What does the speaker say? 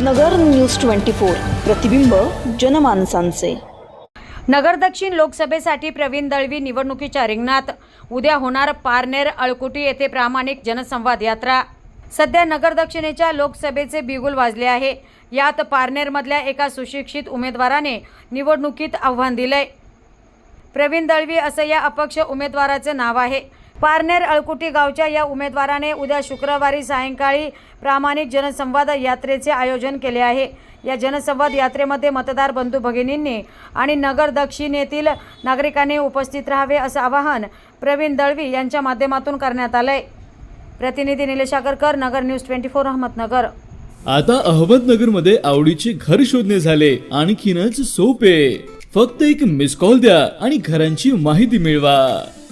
नगर news twenty four. प्रतिबिंब जनमानसांचे. नगर दक्षिण लोकसभेसाठी प्रवीण दळवी निवडणुकीच्या रिंगणात उद्या होणार पारनेर अळकुटी येथे प्रामाणिक जनसंवाद यात्रा. सध्या नगर दक्षिणेच्या लोकसभेचे बिगुल वाजले आहे. यात पारनेरमधल्या एका सुशिक्षित उमेदवाराने निवडणुकीत आव्हान दिलंय. प्रवीण दळवी असं या अपक्ष उमेदवाराचं नाव आहे. पारनेर अळकुटी गावच्या या उमेदवाराने उद्या शुक्रवारी सायंकाळी प्रामाणिक जनसंवाद यात्रेचे आयोजन केले आहे. या जनसंवाद यात्रेमध्ये मतदार बंधू भगिनींनी आणि नगर दक्षिणेतील नागरिकांनी उपस्थित राहावे असं आवाहन प्रवीण दळवी यांच्या माध्यमातून करण्यात आलंय. प्रतिनिधी Nilesh Agarkar Nagar news twenty four Ahmednagar. आता अहमदनगरमध्ये आवडीचे घर शोधणे झाले. आणखीनच सोपे. फक्त एक मिस कॉल द्या आणि घरांची माहिती मिळवा.